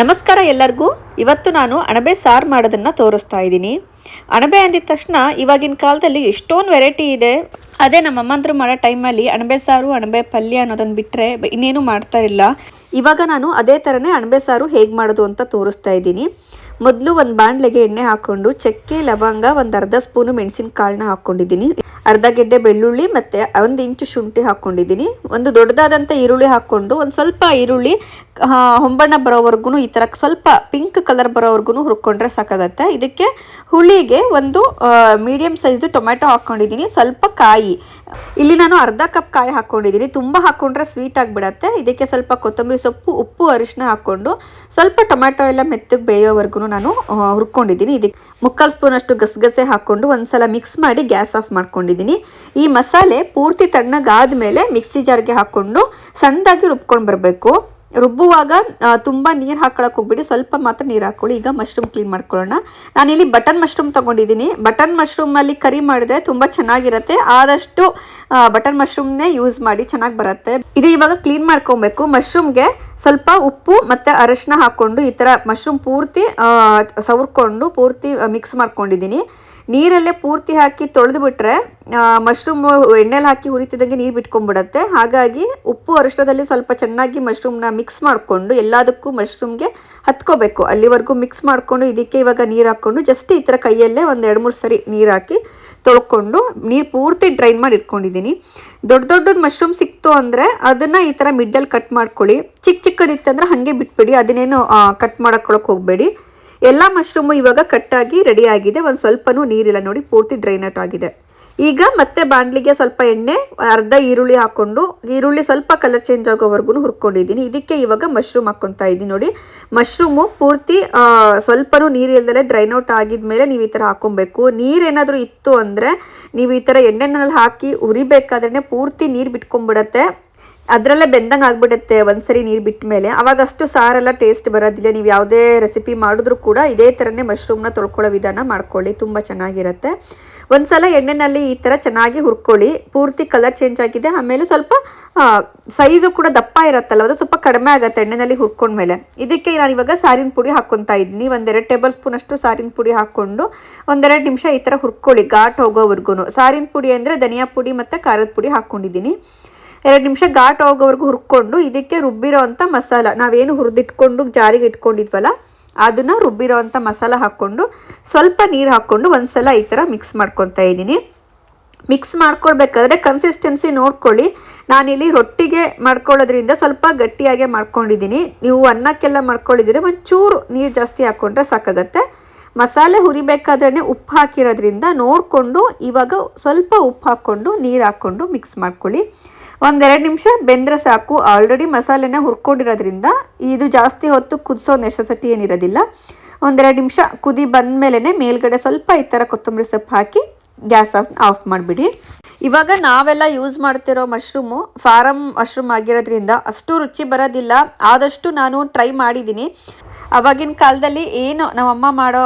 ನಮಸ್ಕಾರ ಎಲ್ಲರಿಗೂ. ಇವತ್ತು ನಾನು ಅಣಬೆ ಸಾರು ಮಾಡೋದನ್ನು ತೋರಿಸ್ತಾ ಇದ್ದೀನಿ. ಅಣಬೆ ಅಂದಿದ ತಕ್ಷಣ ಇವಾಗಿನ ಕಾಲದಲ್ಲಿ ಎಷ್ಟೊಂದು ವೆರೈಟಿ ಇದೆ. ಅದೇ ನಮ್ಮ ಅಮ್ಮಂದ್ರು ಮಾಡೋ ಟೈಮಲ್ಲಿ ಅಣಬೆ ಸಾರು, ಅಣಬೆ ಪಲ್ಯ ಅನ್ನೋದನ್ನು ಬಿಟ್ಟರೆ ಇನ್ನೇನು ಮಾಡ್ತಾ ಇಲ್ಲ. ಇವಾಗ ನಾನು ಅದೇ ಥರನೇ ಅಣಬೆ ಸಾರು ಹೇಗೆ ಮಾಡೋದು ಅಂತ ತೋರಿಸ್ತಾ ಇದ್ದೀನಿ. ಮೊದಲು ಒಂದು ಬಾಣಲೆಗೆ ಎಣ್ಣೆ ಹಾಕ್ಕೊಂಡು ಚಕ್ಕೆ, ಲವಂಗ, ಒಂದು ಅರ್ಧ ಸ್ಪೂನು ಮೆಣಸಿನಕಾಳನ್ನ ಹಾಕ್ಕೊಂಡಿದ್ದೀನಿ ಅರ್ಧ ಗೆಡ್ಡೆ ಬೆಳ್ಳುಳ್ಳಿ ಮತ್ತು ಒಂದು ಇಂಚು ಶುಂಠಿ ಹಾಕ್ಕೊಂಡಿದ್ದೀನಿ ಒಂದು ದೊಡ್ಡದಾದಂಥ ಈರುಳ್ಳಿ ಹಾಕ್ಕೊಂಡು ಒಂದು ಸ್ವಲ್ಪ ಈರುಳ್ಳಿ ಹೊಂಬಣ್ಣ ಬರೋವರೆಗೂ ಈ ಥರ ಸ್ವಲ್ಪ ಪಿಂಕ್ ಕಲರ್ ಬರೋವರೆಗೂ ಹುರ್ಕೊಂಡ್ರೆ ಸಾಕಾಗತ್ತೆ. ಇದಕ್ಕೆ ಹುಳಿಗೆ ಒಂದು ಮೀಡಿಯಮ್ ಸೈಜ್ದು ಟೊಮೆಟೊ ಹಾಕ್ಕೊಂಡಿದ್ದೀನಿ ಸ್ವಲ್ಪ ಕಾಯಿ, ಇಲ್ಲಿ ನಾನು ಅರ್ಧ ಕಪ್ ಕಾಯಿ ಹಾಕ್ಕೊಂಡಿದ್ದೀನಿ ತುಂಬ ಹಾಕ್ಕೊಂಡ್ರೆ ಸ್ವೀಟ್ ಆಗಿಬಿಡತ್ತೆ. ಇದಕ್ಕೆ ಸ್ವಲ್ಪ ಕೊತ್ತಂಬರಿ ಸೊಪ್ಪು, ಉಪ್ಪು ಅರಿಶಿನ ಹಾಕ್ಕೊಂಡು ಸ್ವಲ್ಪ ಟೊಮೆಟೊ ಎಲ್ಲ ಮೆತ್ತಗೆ ಬೇಯೋವರೆಗೂ ನಾನು ಹುರ್ಕೊಂಡಿದ್ದೀನಿ. ಇದಕ್ಕೆ ಮುಕ್ಕಾಲು ಸ್ಪೂನಷ್ಟು ಗಸಗಸೆ ಹಾಕ್ಕೊಂಡು ಒಂದ್ಸಲ ಮಿಕ್ಸ್ ಮಾಡಿ ಗ್ಯಾಸ್ ಆಫ್ ಮಾಡ್ಕೊಂಡಿದ್ದೀನಿ. ಈ ಮಸಾಲೆ ಪೂರ್ತಿ ತಣ್ಣಗಾದ ಮೇಲೆ ಮಿಕ್ಸಿ ಜಾರ್ಗೆ ಹಾಕ್ಕೊಂಡು ಸಣ್ಣದಾಗಿ ರುಬ್ಕೊಂಡು ಬರಬೇಕು. ರುಬ್ಬುವಾಗ ತುಂಬ ನೀರು ಹಾಕೊಳಕ್ಕೆ ಹೋಗ್ಬಿಡಿ. ಸ್ವಲ್ಪ ಮಾತ್ರ ನೀರು ಹಾಕ್ಕೊಳ್ಳಿ. ಈಗ ಮಶ್ರೂಮ್ ಕ್ಲೀನ್ ಮಾಡ್ಕೊಳ್ಳೋಣ. ನಾನಿಲ್ಲಿ ಬಟನ್ ಮಶ್ರೂಮ್ ತೊಗೊಂಡಿದ್ದೀನಿ. ಬಟನ್ ಮಶ್ರೂಮಲ್ಲಿ ಕರಿ ಮಾಡಿದ್ರೆ ತುಂಬ ಚೆನ್ನಾಗಿರುತ್ತೆ. ಆದಷ್ಟು ಬಟನ್ ಮಶ್ರೂಮ್ನೇ ಯೂಸ್ ಮಾಡಿ ಚೆನ್ನಾಗಿ ಬರುತ್ತೆ. ಇದು ಇವಾಗ ಕ್ಲೀನ್ ಮಾಡ್ಕೊಬೇಕು. ಮಶ್ರೂಮ್ಗೆ ಸ್ವಲ್ಪ ಉಪ್ಪು ಮತ್ತು ಅರಶಿನ ಹಾಕ್ಕೊಂಡು ಈ ಥರ ಮಶ್ರೂಮ್ ಪೂರ್ತಿ ಸವರ್ಕೊಂಡು ಪೂರ್ತಿ ಮಿಕ್ಸ್ ಮಾಡ್ಕೊಂಡಿದ್ದೀನಿ. ನೀರಲ್ಲೇ ಪೂರ್ತಿ ಹಾಕಿ ತೊಳೆದು ಬಿಟ್ರೆ ಮಶ್ರೂಮ್ ಎಣ್ಣೆಲಿ ಹಾಕಿ ಹುರಿತಿದ್ದಂಗೆ ನೀರು ಬಿಟ್ಕೊಂಡ್ಬಿಡತ್ತೆ. ಹಾಗಾಗಿ ಉಪ್ಪು ಅರಿಶಿನದಲ್ಲಿ ಸ್ವಲ್ಪ ಚೆನ್ನಾಗಿ ಮಶ್ರೂಮ್ನ ಮಿಕ್ಸ್ ಮಾಡಿಕೊಂಡು ಎಲ್ಲದಕ್ಕೂ ಮಶ್ರೂಮ್ಗೆ ಹತ್ಕೋಬೇಕು. ಅಲ್ಲಿವರೆಗೂ ಮಿಕ್ಸ್ ಮಾಡಿಕೊಂಡು ಇದಕ್ಕೆ ಇವಾಗ ನೀರು ಹಾಕ್ಕೊಂಡು ಜಸ್ಟ್ ಈ ಥರ ಕೈಯಲ್ಲೇ ಒಂದು ಎರಡು ಮೂರು ಸರಿ ನೀರು ಹಾಕಿ ತೊಳ್ಕೊಂಡು ನೀರು ಪೂರ್ತಿ ಡ್ರೈನ್ ಮಾಡಿ ಇಟ್ಕೊಂಡಿದ್ದೀನಿ ದೊಡ್ಡ ದೊಡ್ಡದು ಮಶ್ರೂಮ್ ಸಿಕ್ತು ಅಂದರೆ ಅದನ್ನು ಈ ಥರ ಮಿಡ್ಡಲ್ಲಿ ಕಟ್ ಮಾಡ್ಕೊಳ್ಳಿ. ಚಿಕ್ಕ ಚಿಕ್ಕದಿತ್ತಂದ್ರೆ ಹಾಗೆ ಬಿಟ್ಬಿಡಿ, ಅದನ್ನೇನು ಕಟ್ ಮಾಡಕ್ಕೊಳಕ್ಕೆ ಹೋಗಬೇಡಿ. ಎಲ್ಲ ಮಶ್ರೂಮು ಇವಾಗ ಕಟ್ಟಾಗಿ ರೆಡಿಯಾಗಿದೆ ಒಂದು ಸ್ವಲ್ಪನೂ ನೀರಿಲ್ಲ ನೋಡಿ, ಪೂರ್ತಿ ಡ್ರೈನ್ ಆಗಿದೆ. ಈಗ ಮತ್ತೆ ಬಾಣಲಿಗೆ ಸ್ವಲ್ಪ ಎಣ್ಣೆ, ಅರ್ಧ ಈರುಳ್ಳಿ ಹಾಕ್ಕೊಂಡು ಈರುಳ್ಳಿ ಸ್ವಲ್ಪ ಕಲರ್ ಚೇಂಜ್ ಆಗೋವರೆಗೂ ಹುರ್ಕೊಂಡಿದ್ದೀನಿ. ಇದಕ್ಕೆ ಇವಾಗ ಮಶ್ರೂಮ್ ಹಾಕ್ಕೊತಾ ಇದ್ದೀನಿ ನೋಡಿ. ಮಶ್ರೂಮು ಪೂರ್ತಿ ಸ್ವಲ್ಪನೂ ನೀರು ಇಲ್ದಲೆ ಡ್ರೈನ್ ಔಟ್ ಆಗಿದ್ಮೇಲೆ ನೀವು ಈ ಥರ ಹಾಕೊಬೇಕು ನೀರೇನಾದರೂ ಇತ್ತು ಅಂದರೆ, ನೀವು ಈ ಥರ ಎಣ್ಣೆನಲ್ಲಿ ಹಾಕಿ ಉರಿಬೇಕಾದ್ರೆ ಪೂರ್ತಿ ನೀರು ಬಿಟ್ಕೊಂಡ್ಬಿಡತ್ತೆ. ಅದರಲ್ಲೇ ಬೆಂದಂಗೆ ಆಗ್ಬಿಡುತ್ತೆ ಒಂದ್ಸರಿ ನೀರು ಬಿಟ್ಟ ಮೇಲೆ ಅವಾಗ ಅಷ್ಟು ಸಾರೆಲ್ಲ ಟೇಸ್ಟ್ ಬರೋದಿಲ್ಲ. ನೀವು ಯಾವುದೇ ರೆಸಿಪಿ ಮಾಡಿದ್ರೂ ಕೂಡ ಇದೇ ಥರನೇ ಮಶ್ರೂಮ್ನ ತೊಳ್ಕೊಳ್ಳೋ ವಿಧಾನ ಮಾಡ್ಕೊಳ್ಳಿ. ತುಂಬ ಚೆನ್ನಾಗಿರುತ್ತೆ. ಒಂದ್ಸಲ ಎಣ್ಣೆನಲ್ಲಿ ಈ ಥರ ಚೆನ್ನಾಗಿ ಹುರ್ಕೊಳ್ಳಿ. ಪೂರ್ತಿ ಕಲರ್ ಚೇಂಜ್ ಆಗಿದೆ. ಆಮೇಲೆ ಸ್ವಲ್ಪ ಸೈಜು ಕೂಡ ದಪ್ಪ ಇರುತ್ತಲ್ಲ, ಅದು ಸ್ವಲ್ಪ ಕಡಿಮೆ ಆಗುತ್ತೆ ಎಣ್ಣೆನಲ್ಲಿ ಹುರ್ಕೊಂಡ್ಮೇಲೆ. ಇದಕ್ಕೆ ನಾನು ಇವಾಗ ಸಾರಿನ ಪುಡಿ ಹಾಕ್ಕೊತಾ ಇದ್ದೀನಿ. ಒಂದೆರಡು ಟೇಬಲ್ ಸ್ಪೂನ್ ಅಷ್ಟು ಸಾರಿನ ಪುಡಿ ಹಾಕ್ಕೊಂಡು ಒಂದೆರಡು ನಿಮಿಷ ಈ ಥರ ಹುರ್ಕೊಳ್ಳಿ ಘಾಟ್ ಹೋಗೋವರೆಗೂ ಸಾರಿನ ಪುಡಿ ಅಂದರೆ ಧನಿಯಾ ಪುಡಿ ಮತ್ತು ಖಾರದ ಪುಡಿ ಹಾಕ್ಕೊಂಡಿದ್ದೀನಿ ಎರಡು ನಿಮಿಷ ಘಾಟ್ ಆಗೋವರೆಗೂ ಹುರ್ಕೊಂಡು ಇದಕ್ಕೆ ರುಬ್ಬಿರೋ ಅಂಥ ಮಸಾಲ. ನಾವೇನು ಹುರಿದಿಟ್ಕೊಂಡು ಜಾರಿಗೆ ಇಟ್ಕೊಂಡಿದ್ವಲ್ಲ, ಅದನ್ನು ರುಬ್ಬಿರೋ ಅಂಥ ಮಸಾಲ ಹಾಕ್ಕೊಂಡು ಸ್ವಲ್ಪ ನೀರು ಹಾಕ್ಕೊಂಡು ಒಂದ್ಸಲ ಈ ಥರ ಮಿಕ್ಸ್ ಮಾಡ್ಕೊತಾ ಇದ್ದೀನಿ. ಮಿಕ್ಸ್ ಮಾಡ್ಕೊಳ್ಬೇಕಾದ್ರೆ ಕನ್ಸಿಸ್ಟೆನ್ಸಿ ನೋಡ್ಕೊಳ್ಳಿ. ನಾನಿಲ್ಲಿ ರೊಟ್ಟಿಗೆ ಮಾಡ್ಕೊಳ್ಳೋದ್ರಿಂದ ಸ್ವಲ್ಪ ಗಟ್ಟಿಯಾಗೆ ಮಾಡ್ಕೊಂಡಿದ್ದೀನಿ. ನೀವು ಅನ್ನಕ್ಕೆಲ್ಲ ಮಾಡ್ಕೊಳ್ಳಿದ್ರೆ ಒಂಚೂರು ನೀರು ಜಾಸ್ತಿ ಹಾಕ್ಕೊಂಡ್ರೆ ಸಾಕಾಗತ್ತೆ. ಮಸಾಲೆ ಹುರಿಬೇಕಾದ್ರೆ ಉಪ್ಪು ಹಾಕಿರೋದ್ರಿಂದ ನೋಡಿಕೊಂಡು, ಇವಾಗ ಸ್ವಲ್ಪ ಉಪ್ಪು ಹಾಕ್ಕೊಂಡು, ನೀರು ಹಾಕ್ಕೊಂಡು ಮಿಕ್ಸ್ ಮಾಡ್ಕೊಳ್ಳಿ. ಒಂದೆರಡು ನಿಮಿಷ ಬೆಂದರೆ ಸಾಕು. ಆಲ್ರೆಡಿ ಮಸಾಲೆನ ಹುರ್ಕೊಂಡಿರೋದ್ರಿಂದ ಇದು ಜಾಸ್ತಿ ಹೊತ್ತು ಕುದಿಸೋ ನೆಸಸಿಟಿ ಏನಿರೋದಿಲ್ಲ. ಒಂದೆರಡು ನಿಮಿಷ ಕುದಿ ಬಂದಮೇಲೆ ಮೇಲ್ಗಡೆ ಸ್ವಲ್ಪ ಈ ಥರ ಕೊತ್ತಂಬರಿ ಸೊಪ್ಪು ಹಾಕಿ ಗ್ಯಾಸ್ ಆಫ್ ಆಫ್ ಮಾಡಿಬಿಡಿ. ಇವಾಗ ನಾವೆಲ್ಲ ಯೂಸ್ ಮಾಡ್ತಿರೋ ಮಶ್ರೂಮು ಫಾರಮ್ ಮಶ್ರೂಮ್ ಆಗಿರೋದ್ರಿಂದ ಅಷ್ಟು ರುಚಿ ಬರೋದಿಲ್ಲ. ಆದಷ್ಟು ನಾನು ಟ್ರೈ ಮಾಡಿದ್ದೀನಿ. ಅವಾಗಿನ ಕಾಲದಲ್ಲಿ ಏನು ನಮ್ಮಮ್ಮ ಮಾಡೋ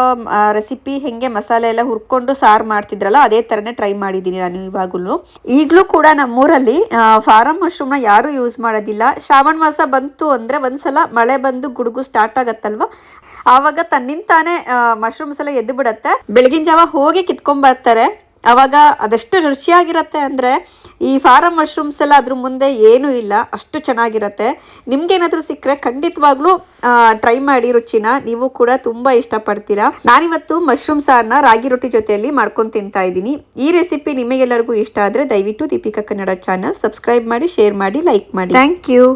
ರೆಸಿಪಿ ಹೆಂಗೆ ಮಸಾಲೆ ಎಲ್ಲ ಹುರ್ಕೊಂಡು ಸಾರು ಮಾಡ್ತಿದ್ರಲ್ಲ, ಅದೇ ಥರನೇ ಟ್ರೈ ಮಾಡಿದ್ದೀನಿ ನಾನು ಇವಾಗಲೂ ಈಗಲೂ ಕೂಡ ನಮ್ಮೂರಲ್ಲಿ ಫಾರಮ್ ಮಶ್ರೂಮ್ನ ಯಾರೂ ಯೂಸ್ ಮಾಡೋದಿಲ್ಲ. ಶ್ರಾವಣ ಮಾಸ ಬಂತು ಅಂದರೆ ಒಂದ್ಸಲ ಮಳೆ ಬಂದು ಗುಡುಗು ಸ್ಟಾರ್ಟ್ ಆಗತ್ತಲ್ವ? ಆವಾಗ ತನ್ನಿಂದಾನೆ ಮಶ್ರೂಮ್ಸ್ ಎಲ್ಲ ಎದ್ದು ಬಿಡತ್ತೆ. ಬೆಳಗಿನ ಜಾವ ಹೋಗಿ ಕಿತ್ಕೊಂಬರ್ತಾರೆ ಅವಾಗ ಅದೆಷ್ಟು ರುಚಿಯಾಗಿರುತ್ತೆ ಅಂದರೆ ಈ ಫಾರಮ್ ಮಶ್ರೂಮ್ಸ್ ಎಲ್ಲ ಅದ್ರ ಮುಂದೆ ಏನೂ ಇಲ್ಲ, ಅಷ್ಟು ಚೆನ್ನಾಗಿರುತ್ತೆ. ನಿಮ್ಗೇನಾದರೂ ಸಿಕ್ಕರೆ ಖಂಡಿತವಾಗ್ಲೂ ಟ್ರೈ ಮಾಡಿ ರುಚಿನ. ನೀವು ಕೂಡ ತುಂಬ ಇಷ್ಟಪಡ್ತೀರಾ. ನಾನಿವತ್ತು ಮಶ್ರೂಮ್ ಸಾರನ್ನ ರಾಗಿ ರೊಟ್ಟಿ ಜೊತೆಯಲ್ಲಿ ಮಾಡ್ಕೊಂಡು ತಿಂತಾ ಇದ್ದೀನಿ. ಈ ರೆಸಿಪಿ ನಿಮಗೆಲ್ಲರಿಗೂ ಇಷ್ಟ ಆದರೆ ದಯವಿಟ್ಟು ದೀಪಿಕಾ ಕನ್ನಡ ಚಾನಲ್ ಸಬ್ಸ್ಕ್ರೈಬ್ ಮಾಡಿ ಶೇರ್ ಮಾಡಿ ಲೈಕ್ ಮಾಡಿ. Thank you